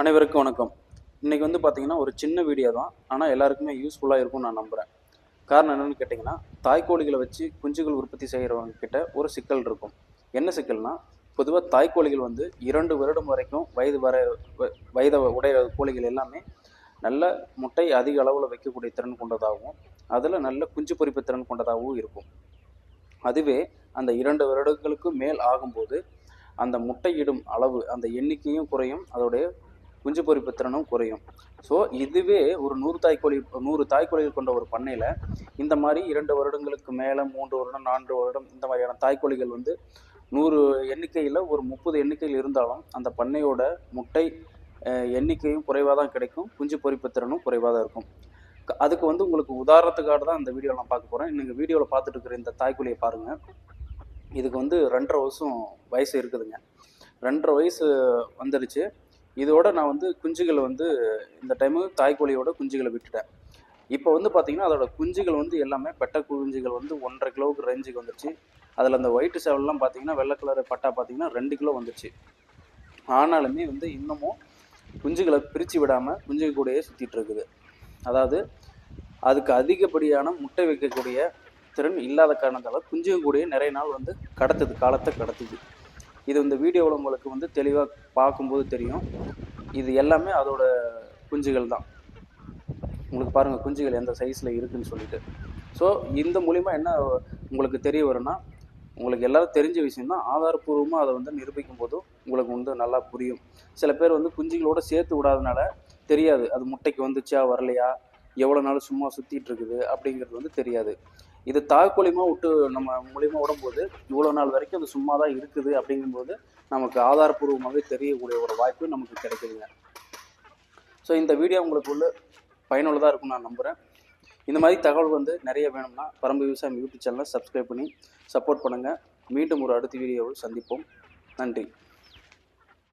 அனைவருக்கும் வணக்கம். இன்றைக்கி வந்து பார்த்திங்கன்னா ஒரு சின்ன வீடியோ தான். ஆனால் எல்லாருக்குமே யூஸ்ஃபுல்லாக இருக்கும்னு நான் நம்புகிறேன் காரணம் என்னென்னு கேட்டிங்கன்னா தாய்க்கோழிகளை வச்சு குஞ்சுகள் உற்பத்தி செய்கிறவங்க கிட்ட ஒரு சிக்கல் இருக்கும். என்ன சிக்கல்னா பொதுவாக தாய்க்கோழிகள் வந்து இரண்டு வருடம் வரைக்கும் வயது வர வயதை உடைய கோழிகள் எல்லாமே நல்ல முட்டை அதிக அளவில் வைக்கக்கூடிய திறன் கொண்டதாகவும் அதில் நல்ல குஞ்சு பொரிப்பு திறன் கொண்டதாகவும் இருக்கும். அதுவே அந்த இரண்டு வருடங்களுக்கு மேல் ஆகும்போது அந்த முட்டையிடும் அளவு அந்த எண்ணிக்கையும் குறையும். அதோடைய குஞ்சு பொறிப்பு திறனும் குறையும். ஸோ இதுவே ஒரு நூறு தாய்க்கோழி நூறு தாய்க்கோழிகள் கொண்ட ஒரு பண்ணையில் இந்த மாதிரி இரண்டு வருடங்களுக்கு மேலே மூன்று வருடம் நான்கு வருடம் இந்த மாதிரியான தாய்க்கோழிகள் வந்து நூறு எண்ணிக்கையில் ஒரு முப்பது எண்ணிக்கையில் இருந்தாலும் அந்த பண்ணையோட முட்டை எண்ணிக்கையும் குறைவாக தான் கிடைக்கும். குஞ்சு பொறிப்பு திறனும் குறைவாக தான் இருக்கும். அதுக்கு வந்து உங்களுக்கு உதாரணத்துக்காக தான் இந்த வீடியோ நான் பார்க்க போகிறேன் நீங்கள் வீடியோவில் பார்த்துட்டு இருக்கிற இந்த தாய்க்கோழியை பாருங்கள் இதுக்கு வந்து ரெண்டரை வருஷம் வயசு இருக்குதுங்க. ரெண்டரை வயசு வந்துடுச்சு. இதோட நான் வந்து குஞ்சுகளை வந்து இந்த டைமு தாய்க்கோழியோட குஞ்சுகளை விட்டுட்டேன். இப்போ வந்து பார்த்தீங்கன்னா அதோட குஞ்சுகள் வந்து எல்லாமே பெட்டை குஞ்சுகள் வந்து ஒன்றரை கிலோவுக்கு ரேஞ்சுக்கு வந்துருச்சு. அதில் அந்த ஒயிட் சேவல்லாம் பார்த்தீங்கன்னா வெள்ளை கலர் பட்டா பார்த்தீங்கன்னா ரெண்டு கிலோ வந்துருச்சு. ஆனாலுமே வந்து இன்னமும் குஞ்சுகளை பிரித்து விடாமல் குஞ்சுகள் கூடயே சுற்றிட்டு இருக்குது. அதாவது அதுக்கு அதிகப்படியான முட்டை வைக்கக்கூடிய திறன் இல்லாத காரணத்தால் குஞ்சுகள் கூடயே நிறைய நாள் வந்து கடத்துது காலத்தை கடத்துது. இது இந்த வீடியோவில் உங்களுக்கு வந்து தெளிவாக பார்க்கும்போது தெரியும். இது எல்லாமே அதோட குஞ்சுகள் தான். உங்களுக்கு பாருங்கள் குஞ்சுகள் எந்த சைஸில் இருக்குதுன்னு சொல்லிட்டு. ஸோ இந்த மூலிமா என்ன உங்களுக்கு தெரிய வரும்னா உங்களுக்கு எல்லாரும் தெரிஞ்ச விஷயம் தான் ஆதாரப்பூர்வமாக அதை வந்து நிரூபிக்கும் போதும் உங்களுக்கு வந்து நல்லா புரியும். சில பேர் வந்து குஞ்சுகளோட சேர்த்து விடாதனால தெரியாது. அது முட்டைக்கு வந்துச்சா வரலையா எவ்வளோ நாள் சும்மா சுற்றிட்டு இருக்குது அப்படிங்கிறது வந்து தெரியாது. இது தாய்க்கோழிமா விட்டு நம்ம மூலியமாக விடும்போது இவ்வளோ நாள் வரைக்கும் அது சும்மா தான் இருக்குது அப்படிங்கும்போது நமக்கு ஆதாரப்பூர்வமாகவே தெரியக்கூடிய ஒரு வாய்ப்பு நமக்கு கிடைக்குதுங்க. ஸோ இந்த வீடியோ உங்களுக்கு உள்ள பயனுள்ளதாக இருக்கும்னு நான் நம்புகிறேன் இந்த மாதிரி தகவல் வந்து நிறைய வேணும்னா பரம்பு விவசாயம் யூடியூப் சேனலை சப்ஸ்கிரைப் பண்ணி சப்போர்ட் பண்ணுங்கள் மீண்டும் ஒரு அடுத்த வீடியோவில் சந்திப்போம். நன்றி.